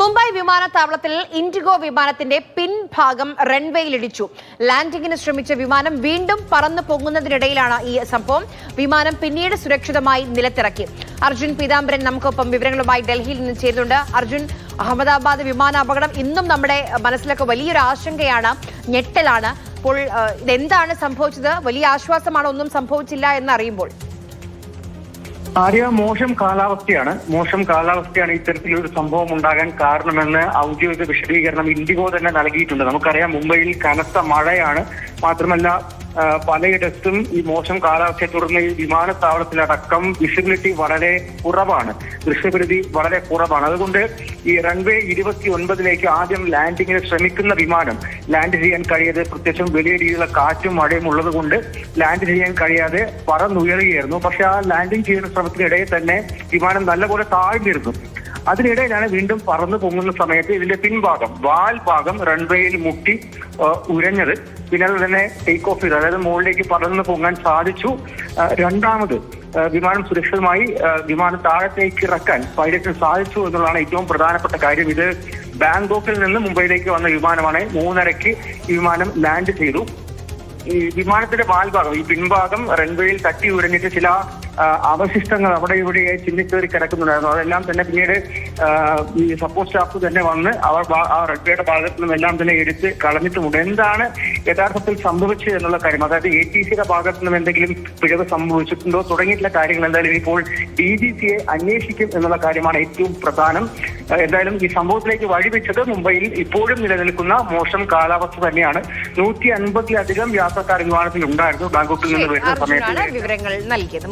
മുംബൈ വിമാനത്താവളത്തിൽ ഇൻഡിഗോ വിമാനത്തിന്റെ പിൻഭാഗം റൺവേയിലിടിച്ചു. ലാൻഡിംഗിന് ശ്രമിച്ച വിമാനം വീണ്ടും പറന്നു പൊങ്ങുന്നതിനിടയിലാണ് ഈ സംഭവം. വിമാനം പിന്നീട് സുരക്ഷിതമായി നിലത്തിറക്കി. അർജുൻ പീതാംബരൻ നമുക്കൊപ്പം വിവരങ്ങളുമായി ഡൽഹിയിൽ നിന്ന് ചേരുന്നുണ്ട്. അർജുൻ അഹമ്മദാബാദ് വിമാന അപകടം ഇന്നും നമ്മുടെ മനസ്സിലൊക്കെ വലിയൊരു ആശങ്കയാണ് ഞെട്ടലാണ്. അപ്പോൾ ഇതെന്താണ് സംഭവിച്ചത്? വലിയ ആശ്വാസമാണ് ഒന്നും സംഭവിച്ചില്ല എന്ന് അറിയുമ്പോൾ ആര്യ മോശം കാലാവസ്ഥയാണ്. മോശം കാലാവസ്ഥയാണ് ഇത്തരത്തിലൊരു സംഭവം ഉണ്ടാകാൻ കാരണമെന്ന് ഔദ്യോഗിക വിശദീകരണം ഇൻഡിഗോ തന്നെ നൽകിയിട്ടുണ്ട്. നമുക്കറിയാം മുംബൈയിൽ കനത്ത മഴയാണ്. മാത്രമല്ല പലയിടത്തും ഈ മോശം കാലാവസ്ഥയെ തുടർന്ന് ഈ വിമാനത്താവളത്തിലടക്കം വിസിബിലിറ്റി വളരെ കുറവാണ്. ദൃശ്യപരിധി വളരെ കുറവാണ്. അതുകൊണ്ട് ഈ റൺവേ ഇരുപത്തി ഒൻപതിലേക്ക് ആദ്യം ലാൻഡിങ്ങിന് ശ്രമിക്കുന്ന വിമാനം ലാൻഡ് ചെയ്യാൻ കഴിയാതെ പ്രത്യേകിച്ചും വലിയ രീതിയിലുള്ള കാറ്റും മഴയും ഉള്ളത് കൊണ്ട് ലാൻഡ് ചെയ്യാൻ കഴിയാതെ പറന്നുയരുകയായിരുന്നു. പക്ഷെ ആ ലാൻഡിംഗ് ചെയ്യുന്ന ശ്രമത്തിനിടയിൽ തന്നെ വിമാനം നല്ലപോലെ താഴ്ന്നിരുന്നു. അതിനിടയിലാണ് വീണ്ടും പറന്നു പൊങ്ങുന്ന സമയത്ത് ഇതിന്റെ പിൻഭാഗം വാൽ ഭാഗം റൺവേയിൽ മുട്ടി ഉരഞ്ഞത്. പിന്നെ അത് തന്നെ ടേക്ക് ഓഫ് ചെയ്തു. അതായത് മുകളിലേക്ക് പറന്ന് പൊങ്ങാൻ സാധിച്ചു. രണ്ടാമത് വിമാനം സുരക്ഷിതമായി വിമാനം താഴത്തേക്ക് ഇറക്കാൻ പൈലറ്റിന് സാധിച്ചു എന്നുള്ളതാണ് ഏറ്റവും പ്രധാനപ്പെട്ട കാര്യം. ഇത് ബാങ്കോക്കിൽ നിന്ന് മുംബൈയിലേക്ക് വന്ന വിമാനമാണ്. മൂന്നരയ്ക്ക് ഈ വിമാനം ലാൻഡ് ചെയ്തു. ഈ വിമാനത്തിന്റെ വാൽഭാഗം ഈ പിൻഭാഗം റൺവേയിൽ തട്ടി ഉരഞ്ഞിട്ട് ചില അവശിഷ്ടങ്ങൾ അവിടെ ഇവിടെയായി ചിന്നിക്കേറി കിടക്കുന്നുണ്ടായിരുന്നു. അതെല്ലാം തന്നെ പിന്നീട് ഈ സപ്പോർട്ട് സ്റ്റാഫ് തന്നെ വന്ന് അവർ ആ റൺവേയുടെ ഭാഗത്തു നിന്നും എല്ലാം തന്നെ എടുത്ത് കളഞ്ഞിട്ടുമുണ്ട് എന്താണ് യഥാർത്ഥത്തിൽ സംഭവിച്ചത് എന്നുള്ള കാര്യം? അതായത് എ ടി സിയുടെ ഭാഗത്തു നിന്നും എന്തെങ്കിലും പിഴവ് സംഭവിച്ചിട്ടുണ്ടോ? തുടങ്ങിയിട്ടുള്ള കാര്യങ്ങൾ എന്തായാലും ഇപ്പോൾ ഡി ജി സിയെ അന്വേഷിക്കും എന്നുള്ള കാര്യമാണ് ഏറ്റവും പ്രധാനം. എന്തായാലും ഈ സംഭവത്തിലേക്ക് വഴിവെച്ചത് മുംബൈയിൽ ഇപ്പോഴും നിലനിൽക്കുന്ന മോശം കാലാവസ്ഥ തന്നെയാണ്. നൂറ്റി അൻപതിലധികം യാത്രക്കാർ വിമാനത്തിൽ ഉണ്ടായിരുന്നു. ബാങ്കോക്കിൽ നിന്ന് വരുന്ന സമയത്ത് വിവരങ്ങൾ നൽകിയത്.